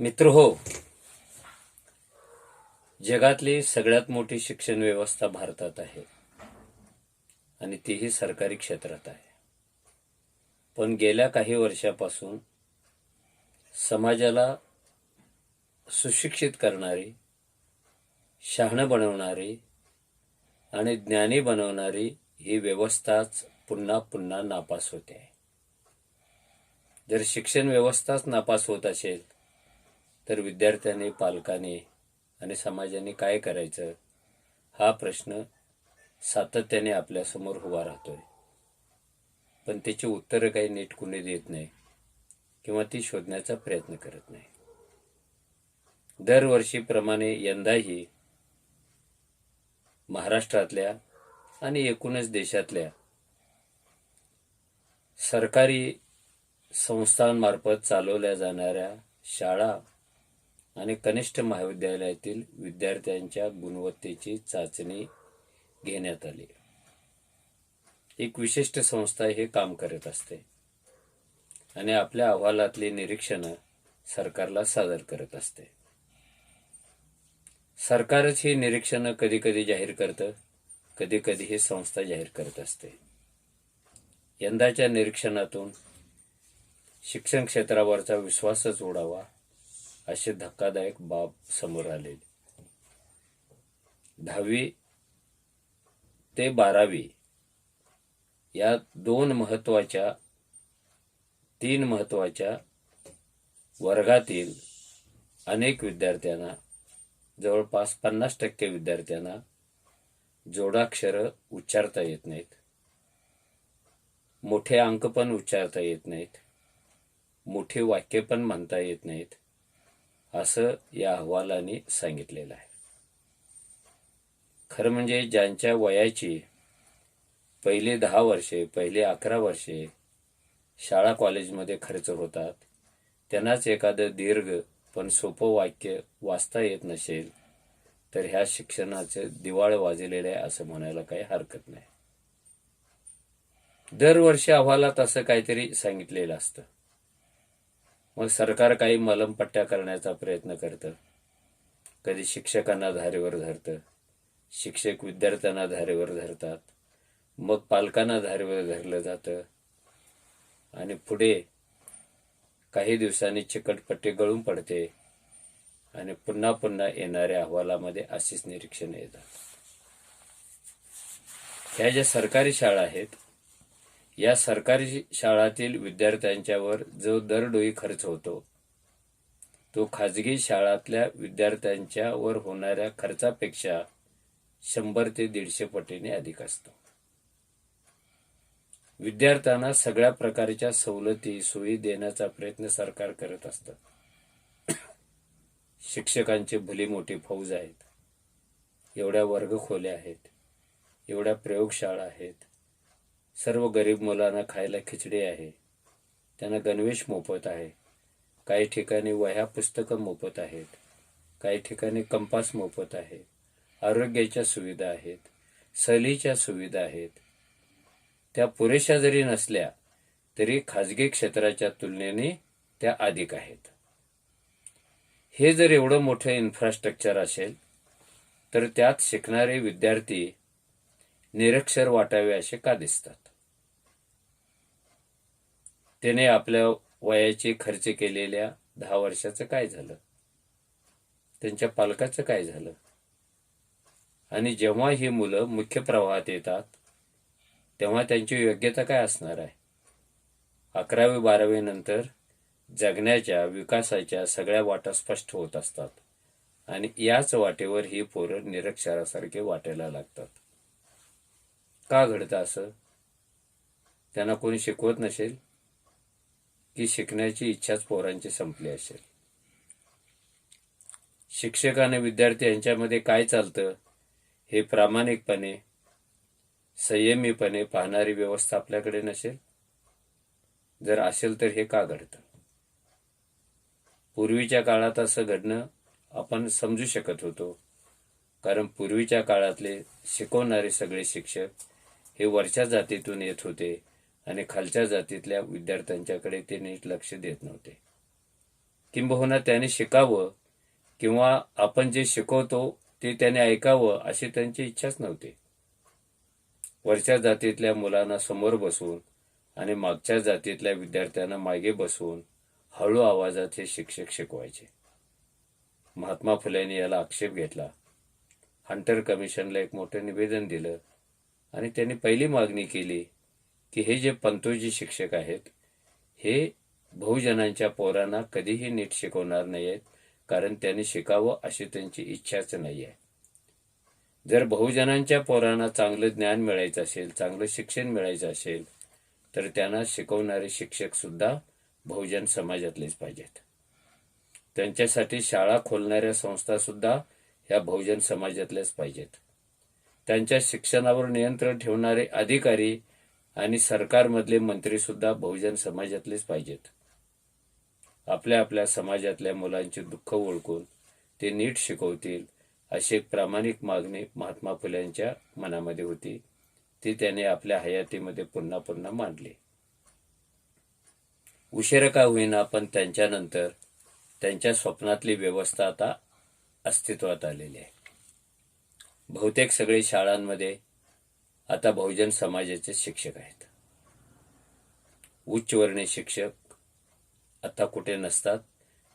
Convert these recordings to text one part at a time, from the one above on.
मित्र हो जगातली सगळ्यात मोठी शिक्षण व्यवस्था भारतात आहे आणि तीही सरकारी क्षेत्रात आहे. पण गेल्या काही वर्षापासून समाजाला सुशिक्षित करणारी शहाणं बनवणारी आणि ज्ञानी बनवणारी ही व्यवस्थाच पुन्हा पुन्हा नापास होते. जर शिक्षण व्यवस्थाच नापास होत असेल तर विद्यार्थ्यांनी पालकांनी आणि समाजाने काय करायचं? हा प्रश्न सातत्याने आपल्यासमोर उभा राहतोय. पण त्याची उत्तरं काही नीट कुणी देत नाही किंवा ती शोधण्याचा प्रयत्न करत नाही. दरवर्षीप्रमाणे यंदाही महाराष्ट्रातल्या आणि एकूणच देशातल्या सरकारी संस्थांमार्फत चालवल्या जाणाऱ्या शाळा आणि कनिष्ठ महाविद्यालयातील विद्यार्थ्यांच्या गुणवत्तेची चाचणी घेण्यात आली. एक विशिष्ट संस्था हे काम करत असते आणि आपल्या अहवालातली निरीक्षणं सरकारला सादर करत असते. सरकारच ही निरीक्षणं कधी कधी जाहीर करतं कधी कधी ही संस्था जाहीर करत असते. यंदाच्या निरीक्षणातून शिक्षण क्षेत्रावरचा विश्वासच उडावा अशी धक्कादायक बाब समोर आले दहावी ते बारावी या दोन महत्त्वाच्या तीन महत्त्वाच्या वर्गातील अनेक विद्यार्थ्यांना जवळपास पन्नास टक्के विद्यार्थ्यांना जोडाक्षर उच्चारता येत नाहीत. मोठे अंक पण उच्चारता येत नाहीत. मोठी वाक्य पण म्हणता येत नाहीत. असं या अहवालाने सांगितलेलं आहे. खरं म्हणजे ज्यांच्या वयाची पहिले दहा वर्षे पहिले अकरा वर्षे शाळा कॉलेजमध्ये खर्च होतात त्यांनाच एखादं दीर्घ पण सोपं वाक्य वाचता येत नसेल तर ह्या शिक्षणाचं दिवाळ वाजलेलं आहे असं म्हणायला काही हरकत नाही. दरवर्षी अहवालात असं काहीतरी सांगितलेलं असतं. मग सरकार काही मलमपट्ट्या करण्याचा प्रयत्न करतं. कधी शिक्षकांना धारेवर धरतं. शिक्षक विद्यार्थ्यांना धारेवर धरतात. मग पालकांना धारेवर धरलं जातं. आणि पुढे काही दिवसांनी चिकटपट्टी गळून पडते. आणि पुन्हा पुन्हा येणाऱ्या अहवालामध्ये अशीच निरीक्षण येतात. ह्या ज्या सरकारी शाळा आहेत या सरकारी शाळातील विद्यार्थ्यांच्यावर जो दरडोई खर्च होतो तो खाजगी शाळातल्या विद्यार्थ्यांच्यावर होणाऱ्या खर्चापेक्षा शंभर ते दीडशे पटीने अधिक असतो. विद्यार्थ्यांना सगळ्या प्रकारच्या सवलती सोयी देण्याचा प्रयत्न सरकार करत असतं. शिक्षकांचे भली मोठी फौज आहेत एवढ्या वर्ग खोल्या आहेत एवढ्या प्रयोगशाळा आहेत सर्व गरीब मुलांना खायला खिचडी आहे. त्यांना गणवेश मोफत आहे. काही ठिकाणी वह्या पुस्तकं मोफत आहेत. काही ठिकाणी कंपास मोफत आहे. आरोग्याच्या सुविधा आहेत. सहलीच्या सुविधा आहेत. त्या पुरेशा जरी नसल्या तरी खाजगी क्षेत्राच्या तुलनेने त्या अधिक आहेत. हे जर एवढं मोठं इन्फ्रास्ट्रक्चर असेल तर त्यात शिकणारे विद्यार्थी निरक्षर वाटावे असे का दिसतात? त्याने आपल्या वयाचे खर्च केलेल्या दहा वर्षाचं काय झालं? त्यांच्या पालकाचं काय झालं? आणि जेव्हा ही मुलं मुख्य प्रवाहात येतात तेव्हा त्यांची योग्यता काय असणार आहे? अकरावी बारावी नंतर जगण्याच्या विकासाच्या सगळ्या वाटा स्पष्ट होत असतात. आणि याच वाटेवर ही पोरं निरक्षरासारखे वाटायला लागतात. का घडतं असं? त्यांना कोणी शिकवत नसेल? की शिकण्याची इच्छाच पोरांची संपली असेल. शिक्षक आणि विद्यार्थी यांच्यामध्ये काय चालतं हे प्रामाणिकपणे संयमीपणे पाहणारी व्यवस्था आपल्याकडे नसेल? जर असेल तर हे का घडतं? पूर्वीच्या काळात असं घडणं आपण समजू शकत होतो कारण पूर्वीच्या काळातले शिकवणारे सगळे शिक्षक हे वरच्या जातीतून येत होते आणि खालच्या जातीतल्या विद्यार्थ्यांच्याकडे ते नीट लक्ष देत नव्हते. किंबहुना त्याने शिकावं किंवा आपण जे शिकवतो ते त्याने ऐकावं अशी त्यांची इच्छाच नव्हती. वरच्या जातीतल्या मुलांना समोर बसून आणि मागच्या जातीतल्या विद्यार्थ्यांना मागे बसवून हळू आवाजात हे शिक्षक शिकवायचे. महात्मा फुलेंनी याला आक्षेप घेतला. हंटर कमिशनला एक मोठं निवेदन दिलं आणि त्यांनी पहिली मागणी केली की हे जे पंतोजी शिक्षक आहेत हे बहुजनांच्या पोरांना कधीही नीट शिकवणार नाहीयेत कारण त्यांनी शिकावं अशी त्यांची इच्छाच नाही आहे जर बहुजनांच्या पोरांना चांगलं ज्ञान मिळायचं असेल चांगलं शिक्षण मिळायचं असेल तर त्यांना शिकवणारे शिक्षक सुद्धा बहुजन समाजातलेच पाहिजेत. त्यांच्यासाठी शाळा खोलणाऱ्या संस्था सुद्धा ह्या बहुजन समाजातल्याच पाहिजेत. त्यांच्या शिक्षणावर नियंत्रण ठेवणारे अधिकारी आणि सरकारमधले मंत्री सुद्धा बहुजन समाजातलेच पाहिजेत. आपल्या आपल्या समाजातल्या मुलांचे दुःख ओळखून ते नीट शिकवतील अशी एक प्रामाणिक मागणी महात्मा फुल्यांच्या मनामध्ये होती. ती त्याने आपल्या हयातीमध्ये पुन्हा पुन्हा मांडली. उशीर का होईना पण त्यांच्यानंतर त्यांच्या स्वप्नातली व्यवस्था आता अस्तित्वात आलेली आहे. बहुतेक सगळे शाळांमध्ये आता बहुजन समाजाचे शिक्षक आहेत. उच्चवर्णीय शिक्षक आता कुठे नसतात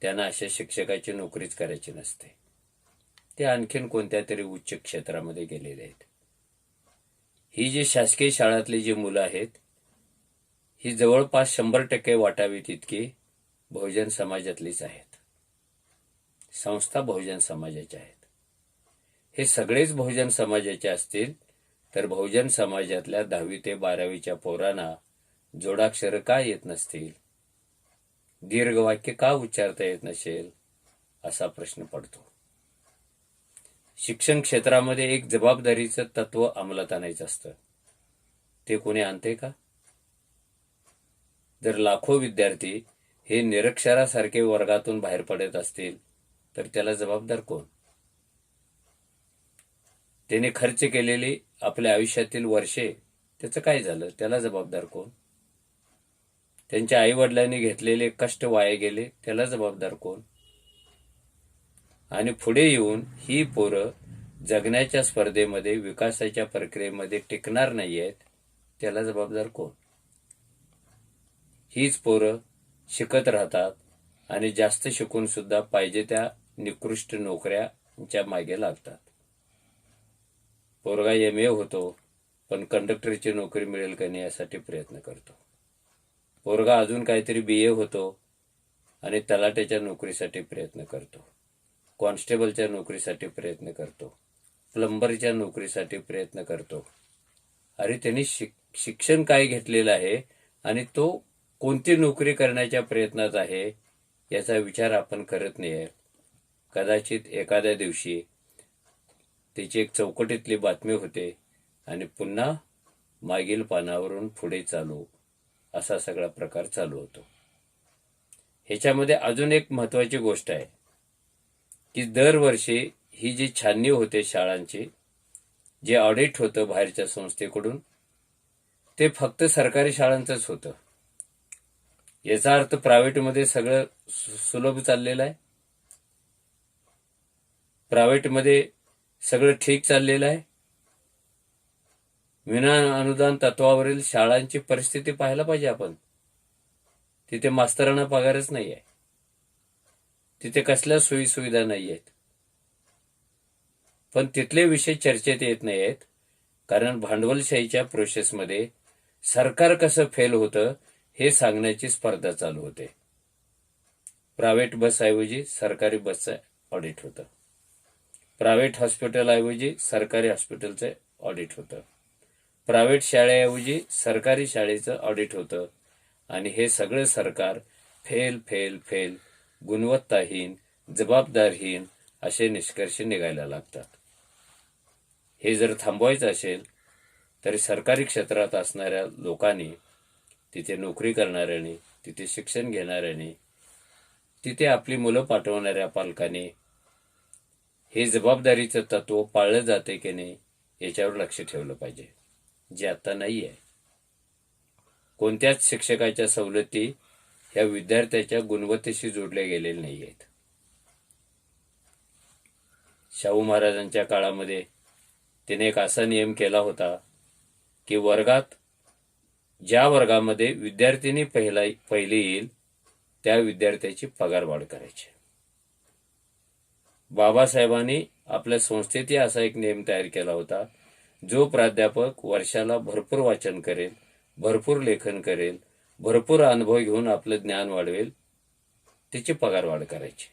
त्यांना अशा शिक्षकाची नोकरीच करायची नसते. ते आणखीन कोणत्या तरी उच्च क्षेत्रामध्ये गेलेले आहेत. ही जी शासकीय शाळातली जी मुलं आहेत ही जवळपास शंभर टक्के वाटावीत इतकी बहुजन समाजातलीच आहेत. संस्था बहुजन समाजाच्या आहेत. हे सगळेच बहुजन समाजाचे असतील तर बहुजन समाजातल्या दहावी ते बारावीच्या पोरांना जोडाक्षर का येत नसतील? दीर्घ वाक्य का उच्चारता येत नसेल? असा प्रश्न पडतो. शिक्षण क्षेत्रामध्ये एक जबाबदारीचं तत्व अंमलात आणायचं असतं. ते कोणी आणते का? जर लाखो विद्यार्थी हे निरक्षरासारखे वर्गातून बाहेर पडत असतील तर त्याला जबाबदार कोण? त्याने खर्च केलेली आपल्या आयुष्यातील वर्षे त्याचं काय झालं? त्याला जबाबदार कोण? त्यांच्या आई वडिलांनी घेतलेले कष्ट वाया गेले त्याला जबाबदार कोण? आणि पुढे येऊन ही पोरं जगण्याच्या स्पर्धेमध्ये विकासाच्या प्रक्रियेमध्ये टिकणार नाहीयेत त्याला जबाबदार कोण? हीच पोरं शिकत राहतात आणि जास्त शिकून सुद्धा पाहिजे त्या निकृष्ट नोकऱ्याच्या मागे लागतात. पोरगा एम ए होतो पण कंडक्टरची नोकरी मिळेल का नाही यासाठी प्रयत्न करतो. पोरगा अजून काहीतरी बी ए होतो आणि तलाट्याच्या नोकरीसाठी प्रयत्न करतो. कॉन्स्टेबलच्या नोकरीसाठी प्रयत्न करतो. प्लंबरच्या नोकरीसाठी प्रयत्न करतो. अरे त्यांनी शिक्षण काय घेतलेलं आहे आणि तो कोणती नोकरी करण्याच्या प्रयत्नात आहे याचा विचार आपण करत नाही. कदाचित एखाद्या दिवशी त्याची एक चौकटीतली बातमी होते आणि पुन्हा मागील पानावरून पुढे चालू असा सगळा प्रकार चालू होतो. ह्याच्यामध्ये अजून एक महत्वाची गोष्ट आहे की दरवर्षी ही जी छाननी होते शाळांची जे ऑडिट होतं बाहेरच्या संस्थेकडून ते फक्त सरकारी शाळांचंच होतं. याचा अर्थ प्रायव्हेटमध्ये सगळं सुलभ चाललेलं आहे. प्रायव्हेटमध्ये सगळं ठीक चाललेलं आहे? विना अनुदान तत्वावरील शाळांची परिस्थिती पाहायला पाहिजे आपण. तिथे मास्तरांना पगारच नाही आहे. तिथे कसल्या सोयी सुविधा नाही आहेत? पण तिथले विषय चर्चेत येत नाही आहेत कारण भांडवलशाहीच्या प्रोसेसमध्ये सरकार कसं फेल होतं हे सांगण्याची स्पर्धा चालू होते. प्रायव्हेट बसऐवजी सरकारी बसचं ऑडिट होतं. प्रायव्हेट हॉस्पिटलऐवजी सरकारी हॉस्पिटलचं ऑडिट होतं. प्रायव्हेट शाळेऐवजी सरकारी शाळेचं ऑडिट होतं. आणि हे सगळं सरकार फेल फेल फेल गुणवत्ताहीन जबाबदारहीन असे निष्कर्ष निघायला लागतात. हे जर थांबवायचं असेल तरी सरकारी क्षेत्रात असणाऱ्या लोकांनी तिथे नोकरी करणाऱ्यांनी तिथे शिक्षण घेणाऱ्याने तिथे आपली मुलं पाठवणाऱ्या पालकांनी हे जबाबदारीचं तत्व पाळलं जाते की नाही याच्यावर लक्ष ठेवलं पाहिजे. जे आता नाही आहे. कोणत्याच शिक्षकाच्या सवलती ह्या विद्यार्थ्याच्या गुणवत्तेशी जोडल्या गेलेल्या नाही आहेत. शाहू महाराजांच्या काळामध्ये त्याने एक असा नियम केला होता की वर्गात ज्या वर्गामध्ये विद्यार्थिनी पहिला पहिले येईल त्या विद्यार्थ्याची पगारवाढ करायची. बाबासाहेबांनी आपल्या संस्थेतही असा एक नियम तयार केला होता जो प्राध्यापक वर्षाला भरपूर वाचन करेल भरपूर लेखन करेल भरपूर अनुभव घेऊन आपलं ज्ञान वाढवेल त्याची पगारवाढ करायची.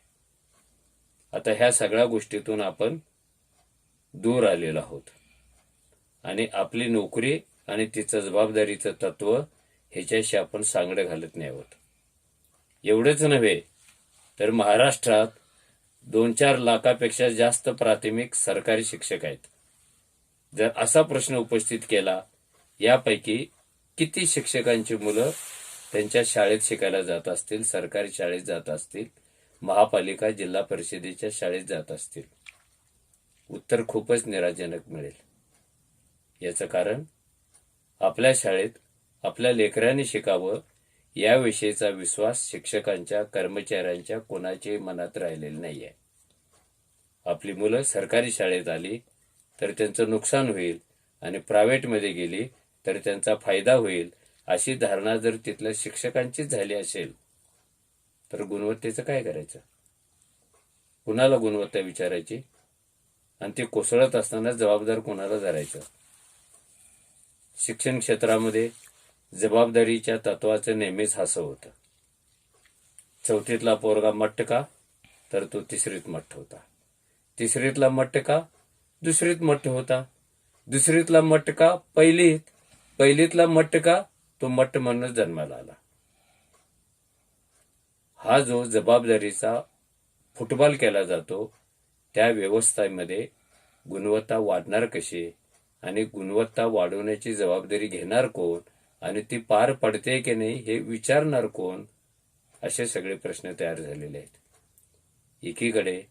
आता ह्या सगळ्या गोष्टीतून आपण दूर आलेलो आहोत. आणि आपली नोकरी आणि तिचं जबाबदारीचं तत्व ह्याच्याशी आपण सांगडं घालत नाही आहोत. एवढंच नव्हे तर महाराष्ट्रात दोन चार लाखापेक्षा जास्त प्राथमिक सरकारी शिक्षक आहेत. जर असा प्रश्न उपस्थित केला यापैकी किती शिक्षकांची मुलं त्यांच्या शाळेत शिकायला जात असतील सरकारी शाळेत जात असतील महापालिका जिल्हा परिषदेच्या शाळेत जात असतील? उत्तर खूपच निराजनक मिळेल. याचं कारण आपल्या शाळेत आपल्या लेकरांनी शिकावं याविषयीचा विश्वास शिक्षकांच्या कर्मचाऱ्यांच्या कोणाच्याही मनात राहिलेला नाहीये. आपली मुलं सरकारी शाळेत आली तर त्यांचं नुकसान होईल आणि प्रायव्हेटमध्ये गेली तर त्यांचा फायदा होईल अशी धारणा जर तिथल्या शिक्षकांचीच झाली असेल तर गुणवत्तेचं काय करायचं? कुणाला गुणवत्ता विचारायची? आणि ती कोसळत असताना जबाबदार कोणाला धरायचं? शिक्षण क्षेत्रामध्ये जबाबदारीच्या तत्वाचं नेहमीच हसं होतं. चौथीतला पोरगा मट्ट का तर तो तिसरीत मट्ट होता. तिसरीतला मट्ट का दुसरीत मट्ट होता. दुसरीतला मट्ट का पहिलीत पहिलीतला मट्ट का तो मट्ट म्हणून जन्माला आला. हा जो जबाबदारीचा फुटबॉल केला जातो त्या व्यवस्थेमध्ये गुणवत्ता वाढणार कशी? आणि गुणवत्ता वाढवण्याची जबाबदारी घेणार कोण? आणि ती पार पडते की नाही हे विचारणार कोण? असे सगळे प्रश्न तयार झालेले आहेत. एकीकडे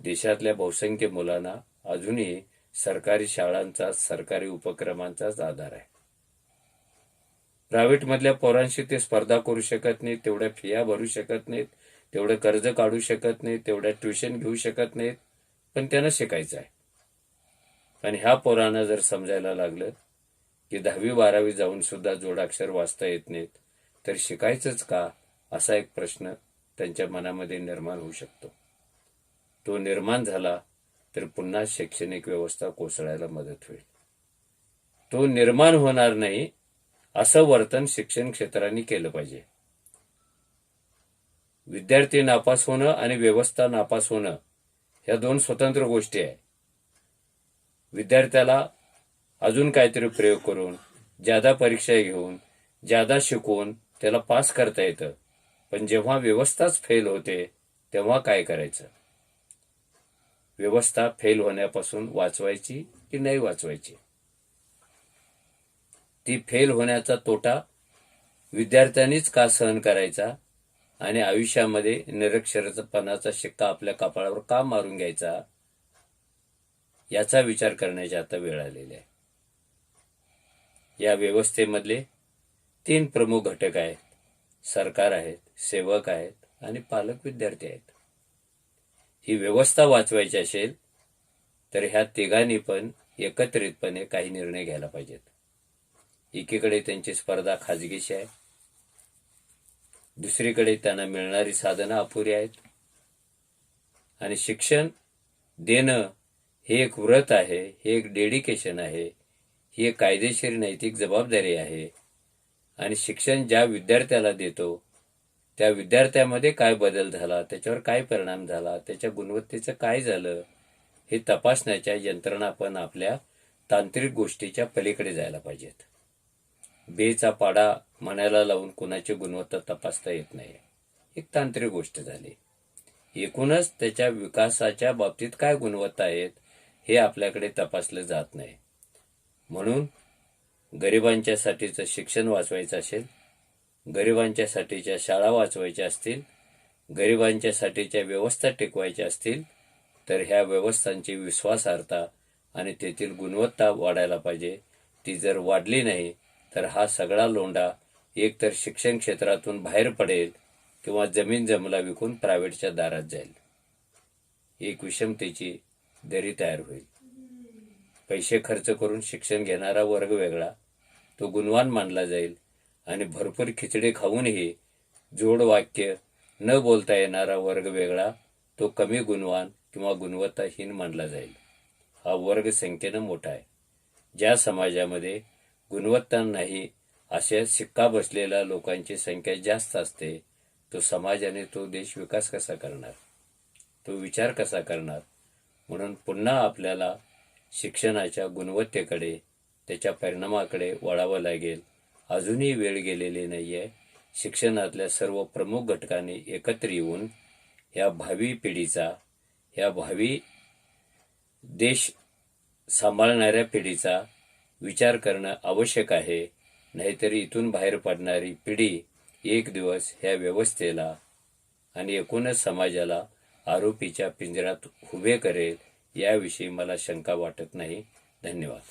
देशातल्या बहुसंख्य मुलांना अजूनही सरकारी शाळांचा सरकारी उपक्रमांचाच आधार आहे. प्रायव्हेटमधल्या पोरांशी ते स्पर्धा करू शकत नाहीत तेवढ्या फिया भरू शकत नाहीत तेवढं कर्ज काढू शकत नाहीत तेवढ्या ट्युशन घेऊ शकत नाहीत पण त्यांना शिकायचं आहे. आणि ह्या पोरांना जर समजायला लागलं की दहावी बारावी जाऊन सुद्धा जोडाक्षर वाचता येत नाहीत तर शिकायचंच का? असा एक प्रश्न त्यांच्या मनामध्ये निर्माण होऊ शकतो. तो निर्माण झाला तर पुन्हा शैक्षणिक व्यवस्था कोसळायला मदत होईल. तो निर्माण होणार नाही असं वर्तन शिक्षण क्षेत्राने केलं पाहिजे. विद्यार्थी नापास होणं आणि व्यवस्था नापास होणं ह्या दोन स्वतंत्र गोष्टी आहे विद्यार्थ्याला अजून काहीतरी प्रयोग करून ज्यादा परीक्षा घेऊन ज्यादा शिकवून त्याला पास करता येतं. पण जेव्हा व्यवस्थाच फेल होते तेव्हा काय करायचं? व्यवस्था फेल होण्यापासून वाचवायची की नाही वाचवायची? ती फेल होण्याचा तोटा विद्यार्थ्यांनीच का सहन करायचा आणि आयुष्यामध्ये निरक्षरपणाचा शिक्का आपल्या कपाळावर का मारून घ्यायचा? याचा विचार करण्याची आता वेळ आलेली आहे. या व्यवस्थेमधले तीन प्रमुख घटक आहेत. सरकार आहेत सेवक आहेत आणि पालक विद्यार्थी आहेत. ही व्यवस्था वाचवायची असेल तर ह्या तिघांनी पण एकत्रितपणे काही निर्णय घ्यायला पाहिजेत. एकीकडे त्यांची स्पर्धा खाजगीशी आहे. दुसरीकडे त्यांना मिळणारी साधनं अपुरी आहेत. आणि शिक्षण देणं हे एक व्रत आहे हे एक डेडिकेशन आहे. ही एक कायदेशीर नैतिक जबाबदारी आहे. आणि शिक्षण ज्या विद्यार्थ्याला देतो त्या विद्यार्थ्यामध्ये काय बदल झाला त्याच्यावर काय परिणाम झाला त्याच्या गुणवत्तेचं काय झालं हे तपासण्याच्या यंत्रणा पण आपल्या तांत्रिक गोष्टीच्या पलीकडे जायला पाहिजेत. बेचा पाडा मनाला लावून कुणाची गुणवत्ता तपासता येत नाही. एक तांत्रिक गोष्ट झाली. एकूणच त्याच्या विकासाच्या बाबतीत काय गुणवत्ता आहेत हे आपल्याकडे तपासलं जात नाही. म्हणून गरिबांच्यासाठीचं शिक्षण वाचवायचं असेल गरिबांच्यासाठीच्या शाळा वाचवायच्या असतील गरिबांच्यासाठीच्या व्यवस्था टिकवायच्या असतील तर ह्या व्यवस्थांची विश्वासार्हता आणि तेथील गुणवत्ता वाढायला पाहिजे. ती जर वाढली नाही तर हा सगळा लोंढा एकतर शिक्षण क्षेत्रातून बाहेर पडेल किंवा जमीन जमला विकून प्रायव्हेटच्या दारात जाईल. एक विषमतेची दरी तयार होईल. पैसे खर्च करून शिक्षण घेणारा वर्ग वेगळा. तो गुणवान मानला जाईल आणि भरपूर खिचडे खाऊनही जोड वाक्य न बोलता येणारा वर्ग वेगळा तो कमी गुणवान किंवा गुणवत्ताहीन मानला जाईल. हा वर्ग संख्येनं मोठा आहे. ज्या समाजामध्ये गुणवत्ता नाही अशा शिक्का बसलेल्या लोकांची संख्या जास्त असते तो समाजाने तो देश विकास कसा करणार? तो विचार कसा करणार? म्हणून पुन्हा आपल्याला शिक्षणाच्या गुणवत्तेकडे त्याच्या परिणामाकडे वळावं लागेल. अजूनही वेळ गेलेली नाही आहे शिक्षणातल्या सर्व प्रमुख घटकांनी एकत्र येऊन या भावी पिढीचा या भावी देश सांभाळणाऱ्या पिढीचा विचार करणं आवश्यक आहे. नाहीतर इथून बाहेर पडणारी पिढी एक दिवस ह्या व्यवस्थेला आणि एकूणच समाजाला आरोपीच्या पिंजऱ्यात उभे करेल. याविषयी मला शंका वाटत नाही. धन्यवाद.